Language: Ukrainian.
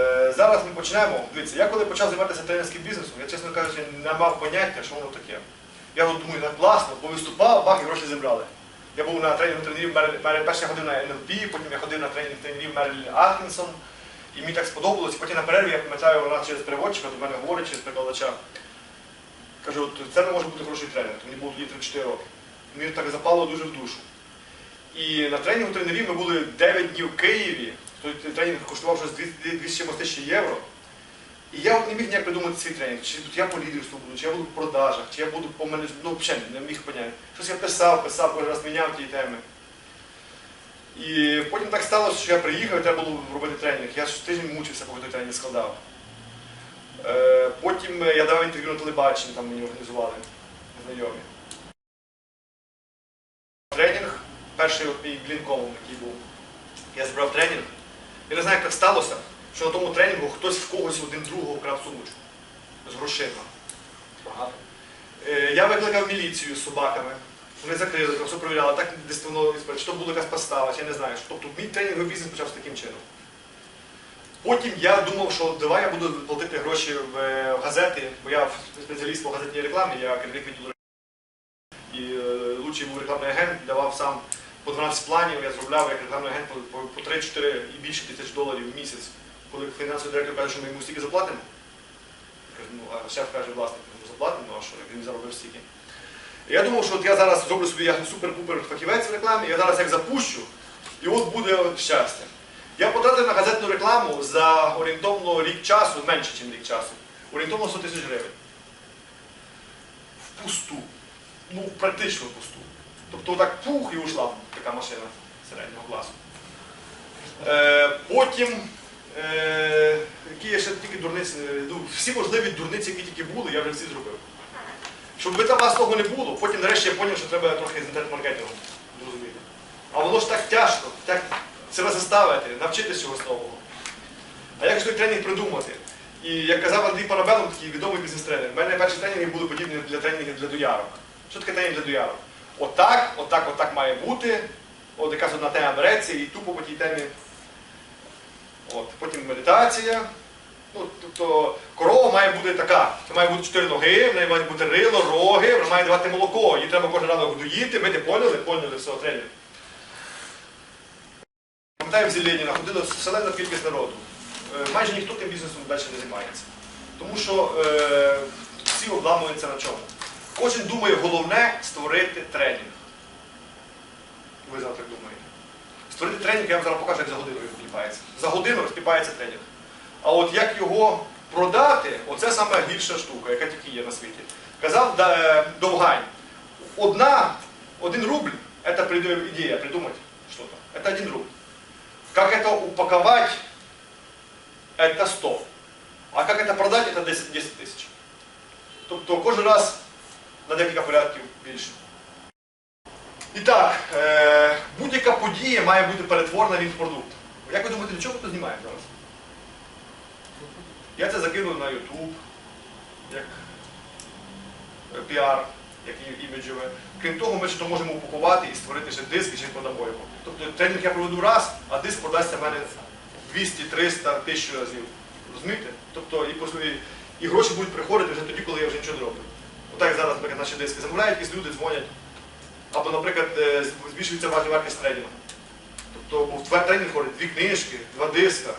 Е, Зараз ми почнемо. Дивіться, я коли почав займатися тренерським бізнесом, я, чесно кажучи, не мав поняття, що воно таке. Я думаю, так класно, повиступав, бах, і гроші зібрали. Я був на тренінгу тренерів перше я ходив на НЛП, потім я ходив на тренінг тренерів Мерлі Аткінсон. І мені так сподобалось. Потім на перерві я пам'ятаю, вона через переводчика до мене говорить, через перекладача. Каже, от це не може бути хороший тренер. Мені було тоді 34 роки. Мені так запало дуже в душу. І на тренінгу тренерів ми були 9 днів в Києві. Той тренінг коштував щось 200 200 чимось тисячі євро. І я от не міг ніяк придумати свій тренінг. Чи я по лідерству буду, чи я буду в продажах, чи я буду по менеджменту. Ну, взагалі не міг поняти. Щось я писав, писав, кожен раз міняв ті теми. І потім так сталося, що я приїхав і треба було робити тренінг. Я тиждень мучився, поки той тренінг складав. Е, Потім я давав інтерв'ю на телебаченні, там мені організували знайомі. Тренінг, перший от мій блінкомом, який був. Я збирав тренінг. Я не знаю, як так сталося, що на тому тренінгу хтось в когось один другого вкрав сумочку з грошима. Багато. Е, Я викликав міліцію з собаками. Вони закрили, там все перевіряли, так десь воно чи то була якась подстава, чи я не знаю. Тобто мій тренінговий бізнес почався таким чином. Потім я думав, що давай я буду платити гроші в, е, в газети, бо я спеціаліст по газетній рекламі, я керівник відділу і е, лучший був рекламний агент, давав сам по 12 планів, я зробляв як рекламний агент по, по, по 3-4 і більше тисяч доларів в місяць. Коли фінансовий директор каже, що ми йому стільки заплатимо, я кажу, ну, а шеф каже, власник, ну заплатимо, ну а що, він заробив стільки. Я думав, що от я зараз зроблю собі як супер-пупер фахівець в рекламі, я зараз як запущу, і от буде щастя. Я потратив на газетну рекламу за орієнтовно рік часу, менше, ніж рік часу, орієнтовно 100 тисяч гривень. Впусту. Ну, практично впусту. Тобто так пух і ушла така машина середнього класу. Е, потім, е, які я ще тільки дурниці, е, ну, всі можливі дурниці, які тільки були, я вже всі зробив. Щоб ви там вас того не було, потім нарешті я зрозумів, що треба трохи з інтернет-маркетингом зрозуміти. А воно ж так тяжко, так себе заставити, навчитися чогось нового. А як той тренінг придумати? І як казав Андрій Парабелов, такий відомий бізнес-тренер, в мене перші тренінги були подібні для тренінгів для доярок. Що таке тренінг для доярок? Отак, отак, отак має бути. От якась одна тема береться і тупо по тій темі. От, потім медитація. Ну, тобто корова має бути така. Це має бути чотири ноги, в неї має бути рило, роги, вона має давати молоко. Її треба кожен ранок доїти, ми не поняли, поняли все, тренінг. Пам'ятаю, в Зеленіна ходила селена кількість народу. Е, Майже ніхто тим бізнесом далі не займається. Тому що е, всі обламуються на чому. Кожен думає, головне створити тренінг. Ви зараз так думаєте. Створити тренінг, я вам зараз покажу, як за годину розпіпається. За годину розпіпається тренінг. А от як його продати, оце саме гірша штука, яка тільки є на світі. Казав Да- е, Довгань, одна, один рубль, це придумать, ідея, придумать что-то. Это один рубль. Как это упаковать, это 100. А как это продать, это 10, 10 тисяч. Тобто кожен раз на декілька порядків більше. І так, е, будь-яка подія має бути перетворена в продукт. Як ви думаєте, для чого ми тут знімаємо зараз? Я це закинув на YouTube, як е, піар, як іміджове. Крім того, ми ще можемо упакувати і створити ще диск і ще продамо його. Тобто тренінг я проведу раз, а диск продасться в мене 200, 300, 1000 разів. Розумієте? Тобто і, і гроші будуть приходити вже тоді, коли я вже нічого не роблю. Отак зараз, наприклад, наші диски замовляють, якісь люди дзвонять. Або, наприклад, е, збільшується вартість трейдингу. Тобто був тренінг ходить дві книжки, два диска.